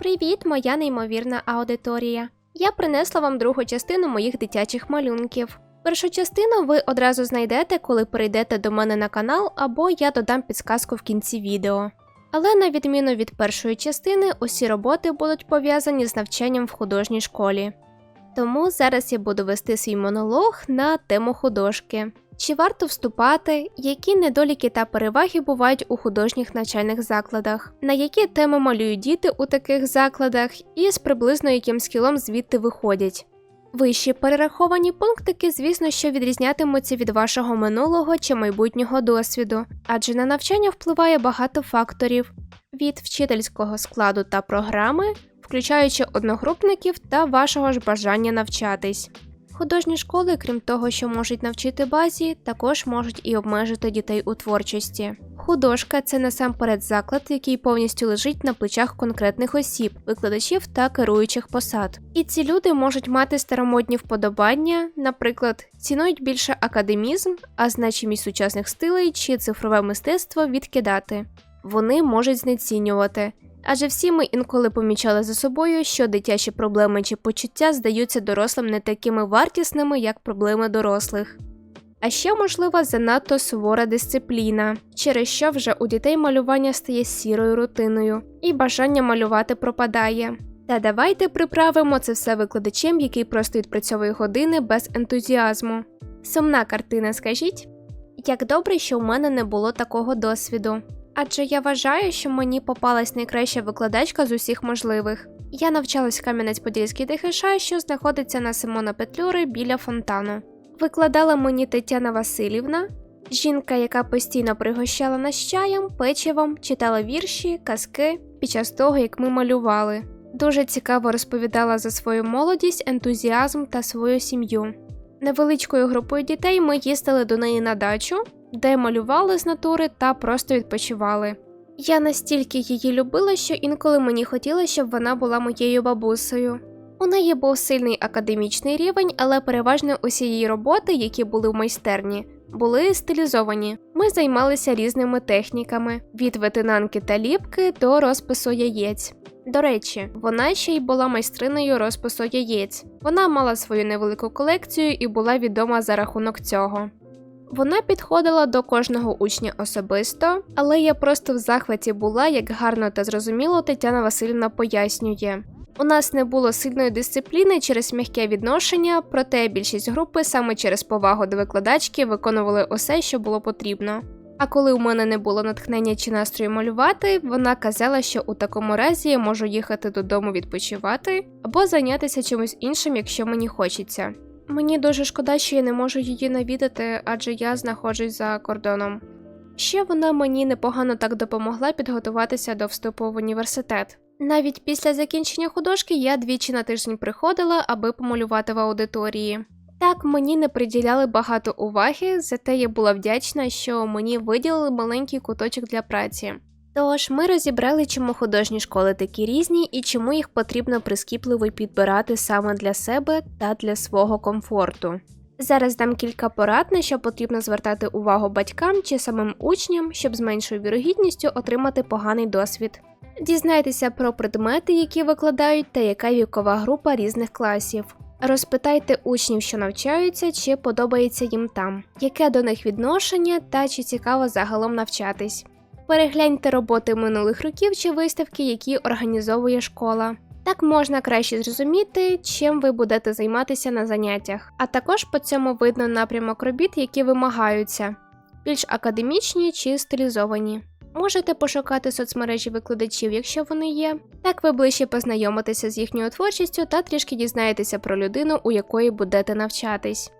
Привіт, моя неймовірна аудиторія. Я принесла вам другу частину моїх дитячих малюнків. Першу частину ви одразу знайдете, коли перейдете до мене на канал, або я додам підсказку в кінці відео. Але на відміну від першої частини, усі роботи будуть пов'язані з навчанням в художній школі. Тому зараз я буду вести свій монолог на тему художки. Чи варто вступати, які недоліки та переваги бувають у художніх навчальних закладах, на які теми малюють діти у таких закладах, і з приблизно яким скілом звідти виходять. Вищі перераховані пунктики, звісно, що відрізнятимуться від вашого минулого чи майбутнього досвіду, адже на навчання впливає багато факторів від вчительського складу та програми, включаючи одногрупників та вашого ж бажання навчатись. Художні школи, крім того, що можуть навчити базі, також можуть і обмежити дітей у творчості. Художка це насамперед заклад, який повністю лежить на плечах конкретних осіб, викладачів та керуючих посад. І ці люди можуть мати старомодні вподобання, наприклад, цінують більше академізм, а значимість сучасних стилей чи цифрове мистецтво відкидати. Вони можуть знецінювати. Адже всі ми інколи помічали за собою, що дитячі проблеми чи почуття здаються дорослим не такими вартісними, як проблеми дорослих. А ще можлива занадто сувора дисципліна, через що вже у дітей малювання стає сірою рутиною, і бажання малювати пропадає. Та давайте приправимо це все викладачем, який просто відпрацьовує години без ентузіазму. Сумна картина, скажіть? Як добре, що в мене не було такого досвіду. Адже я вважаю, що мені попалась найкраща викладачка з усіх можливих. Я навчалась в Кам'янець-Подільській ДХШ, що знаходиться на Симона Петлюри біля фонтану. Викладала мені Тетяна Васильівна, жінка, яка постійно пригощала нас чаєм, печивом, читала вірші, казки під час того, як ми малювали. Дуже цікаво розповідала за свою молодість, ентузіазм та свою сім'ю. Невеличкою групою дітей ми їздили до неї на дачу, де малювали з натури та просто відпочивали. Я настільки її любила, що інколи мені хотілося, щоб вона була моєю бабусею. У неї був сильний академічний рівень, але переважно усі її роботи, які були в майстерні, були стилізовані. Ми займалися різними техніками: від ветенанки та ліпки до розпису яєць. До речі, вона ще й була майстриною розпису яєць. Вона мала свою невелику колекцію і була відома за рахунок цього. Вона підходила до кожного учня особисто, але я просто в захваті була, як гарно та зрозуміло Тетяна Васильівна пояснює. У нас не було сильної дисципліни через м'яке відношення, проте більшість групи саме через повагу до викладачки виконували усе, що було потрібно. А коли у мене не було натхнення чи настрою малювати, вона казала, що у такому разі я можу їхати додому відпочивати або зайнятися чимось іншим, якщо мені хочеться. Мені дуже шкода, що я не можу її навідати, адже я знаходжусь за кордоном. Ще вона мені непогано так допомогла підготуватися до вступу в університет. Навіть після закінчення художки я двічі на тиждень приходила, аби помалювати в аудиторії. Так, мені не приділяли багато уваги, зате я була вдячна, що мені виділили маленький куточок для праці. Тож ми розібрали, чому художні школи такі різні і чому їх потрібно прискіпливо підбирати саме для себе та для свого комфорту. Зараз дам кілька порад, на що потрібно звертати увагу батькам чи самим учням, щоб з меншою вірогідністю отримати поганий досвід. Дізнайтеся про предмети, які викладають, та яка вікова група різних класів. Розпитайте учнів, що навчаються, чи подобається їм там, яке до них відношення та чи цікаво загалом навчатись. Перегляньте роботи минулих років чи виставки, які організовує школа. Так можна краще зрозуміти, чим ви будете займатися на заняттях, а також по цьому видно напрямок робіт, які вимагаються, більш академічні чи стилізовані. Можете пошукати соцмережі викладачів, якщо вони є. Так ви ближче познайомитеся з їхньою творчістю та трішки дізнаєтеся про людину, у якої будете навчатись.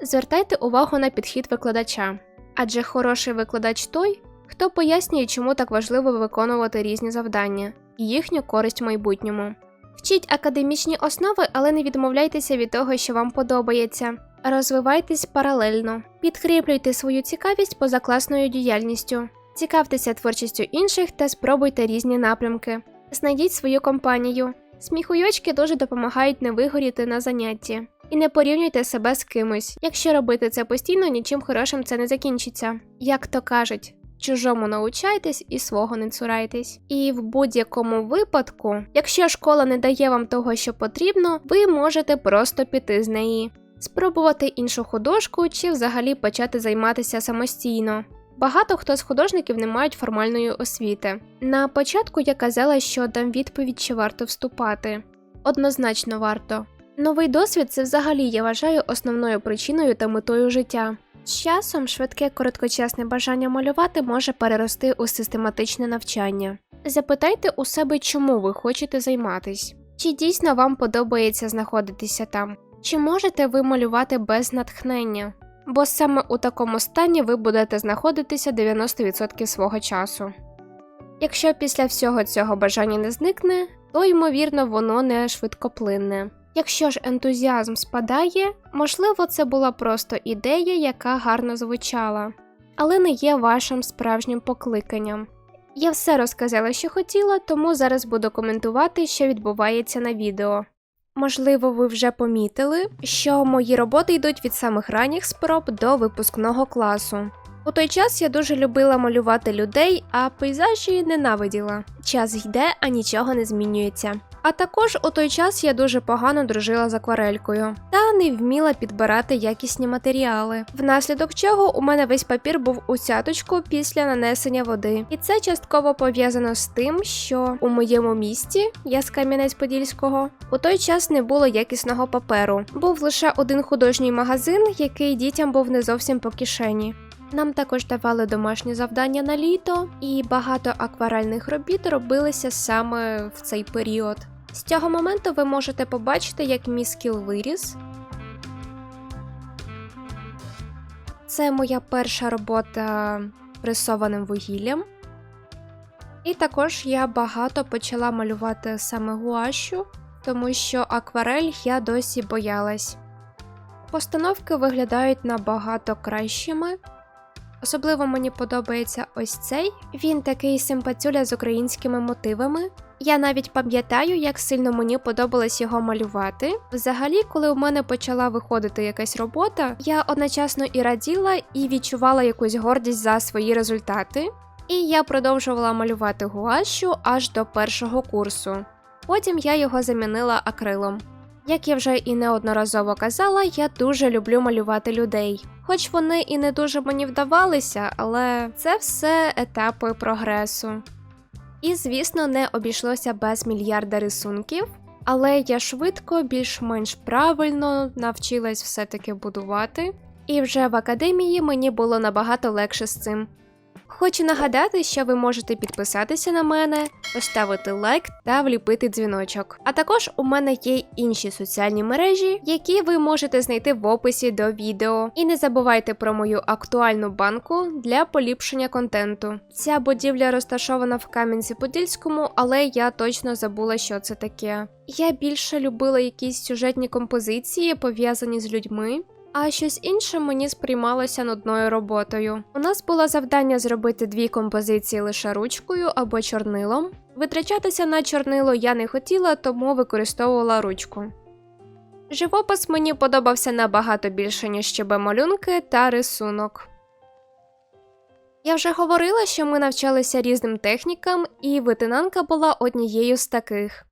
Звертайте увагу на підхід викладача, адже хороший викладач той, хто пояснює, чому так важливо виконувати різні завдання і їхню користь в майбутньому. Вчіть академічні основи, але не відмовляйтеся від того, що вам подобається. Розвивайтесь паралельно, підкріплюйте свою цікавість позакласною діяльністю, цікавтеся творчістю інших та спробуйте різні напрямки. Знайдіть свою компанію. Сміхуйочки дуже допомагають не вигоріти на занятті. І не порівнюйте себе з кимось. Якщо робити це постійно, нічим хорошим це не закінчиться. Як то кажуть, Чужому научайтесь і свого не цурайтесь. І в будь-якому випадку, якщо школа не дає вам того, що потрібно, ви можете просто піти з неї, спробувати іншу художку чи взагалі почати займатися самостійно. Багато хто з художників не мають формальної освіти. На початку я казала, що дам відповідь, чи варто вступати. Однозначно варто. Новий досвід це взагалі я вважаю основною причиною та метою життя. Часом швидке короткочасне бажання малювати може перерости у систематичне навчання. Запитайте у себе, чому ви хочете займатись, чи дійсно вам подобається знаходитися там, чи можете ви малювати без натхнення, бо саме у такому стані ви будете знаходитися 90% свого часу. Якщо після всього цього бажання не зникне, то ймовірно воно не швидкоплинне. Якщо ж ентузіазм спадає, можливо, це була просто ідея, яка гарно звучала, але не є вашим справжнім покликанням. Я все розказала, що хотіла, тому зараз буду коментувати, що відбувається на відео. Можливо, ви вже помітили, що мої роботи йдуть від самих ранніх спроб до випускного класу. У той час я дуже любила малювати людей, а пейзажі ненавиділа. Час йде, а нічого не змінюється. А також у той час я дуже погано дружила з акварелькою та не вміла підбирати якісні матеріали, внаслідок чого у мене весь папір був у сяточку після нанесення води. І це частково пов'язано з тим, що у моєму місті, я з Кам'янець-Подільського, у той час не було якісного паперу. Був лише один художній магазин, який дітям був не зовсім по кишені. Нам також давали домашні завдання на літо, і багато акварельних робіт робилися саме в цей період. З цього моменту ви можете побачити, як мій скіл виріс. Це моя перша робота пресованим вугіллям. І також я багато почала малювати саме гуашу, тому що акварель я досі боялась. Постановки виглядають набагато кращими. Особливо мені подобається ось цей. Він такий симпатюля з українськими мотивами. Я навіть пам'ятаю, як сильно мені подобалось його малювати. Взагалі, коли у мене почала виходити якась робота, я одночасно і раділа, і відчувала якусь гордість за свої результати. І я продовжувала малювати гуашу аж до першого курсу. Потім я його замінила акрилом. Як я вже і неодноразово казала, я дуже люблю малювати людей. Хоч вони і не дуже мені вдавалися, але це все етапи прогресу. І, звісно, не обійшлося без мільярда рисунків, але я швидко, більш-менш правильно навчилась все-таки будувати, і вже в академії мені було набагато легше з цим. Хочу нагадати, що ви можете підписатися на мене, поставити лайк та вліпити дзвіночок. А також у мене є інші соціальні мережі, які ви можете знайти в описі до відео. І не забувайте про мою актуальну банку для поліпшення контенту. Ця будівля розташована в Кам'янці-Подільському, але я точно забула, що це таке. Я більше любила якісь сюжетні композиції, пов'язані з людьми. А щось інше мені сприймалося нудною роботою. У нас було завдання зробити дві композиції лише ручкою або чорнилом. Витрачатися на чорнило я не хотіла, тому використовувала ручку. Живопис мені подобався набагато більше, ніж щебе малюнки та рисунок. Я вже говорила, що ми навчалися різним технікам, і витинанка була однією з таких.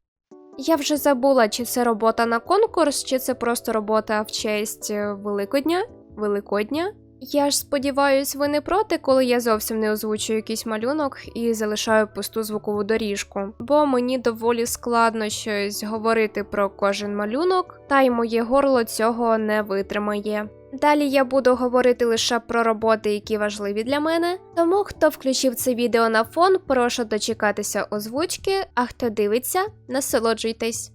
Я вже забула, чи це робота на конкурс, чи це просто робота в честь е, Великодня. Великодня. Я ж сподіваюсь, ви не проти, коли я зовсім не озвучую якийсь малюнок і залишаю пусту звукову доріжку, бо мені доволі складно щось говорити про кожен малюнок, та й моє горло цього не витримає. Далі я буду говорити лише про роботи, які важливі для мене. Тому хто включив це відео на фон, прошу дочекатися озвучки, а хто дивиться, насолоджуйтесь.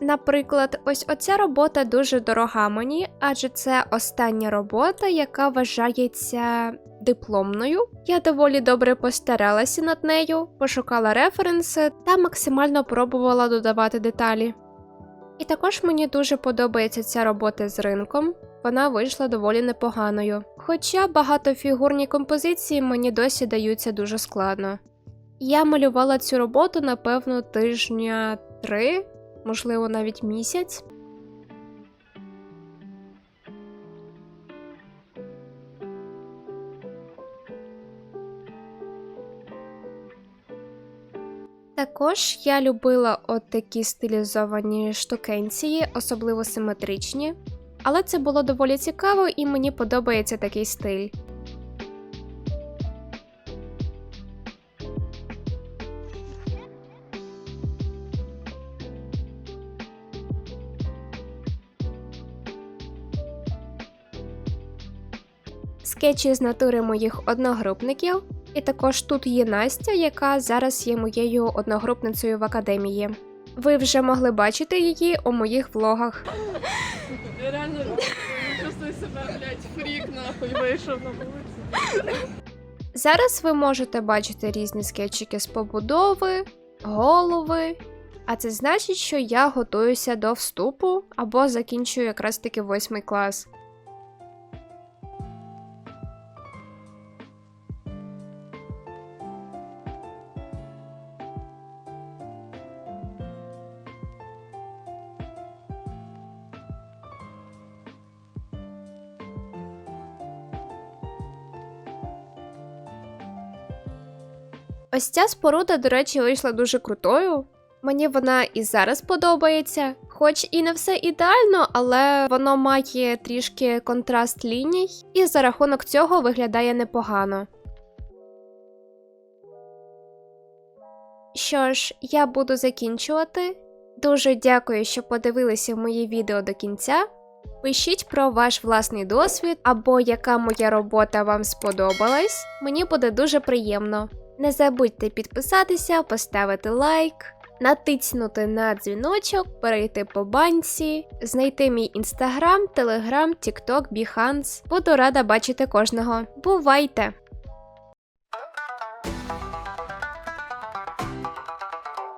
Наприклад, ось оця робота дуже дорога мені, адже це остання робота, яка вважається дипломною. Я доволі добре постаралася над нею, пошукала референси та максимально пробувала додавати деталі. І також мені дуже подобається ця робота з ринком, вона вийшла доволі непоганою. Хоча багатофігурні композиції мені досі даються дуже складно. Я малювала цю роботу, напевно, тижня три, можливо, навіть місяць. Також я любила от такі стилізовані штукенції, особливо симетричні. Але це було доволі цікаво і мені подобається такий стиль. Скетчі з натури моїх одногрупників. І також тут є Настя, яка зараз є моєю одногрупницею в академії. Ви вже могли бачити її у моїх влогах. Я реально чувствую себе, блядь, фрік нахуй вийшов на вулицю. Зараз ви можете бачити різні скетчики з побудови, голови. А це значить, що я готуюся до вступу або закінчую якраз таки восьмий клас. Ось ця споруда, до речі, вийшла дуже крутою. Мені вона і зараз подобається, хоч і не все ідеально, але воно має трішки контраст ліній, і за рахунок цього виглядає непогано. Що ж, я буду закінчувати. Дуже дякую, що подивилися мої відео до кінця. Пишіть про ваш власний досвід або яка моя робота вам сподобалась. Мені буде дуже приємно. Не забудьте підписатися, поставити лайк, натиснути на дзвіночок, перейти по банці, знайти мій інстаграм, телеграм, тікток, біханс. Буду рада бачити кожного. Бувайте!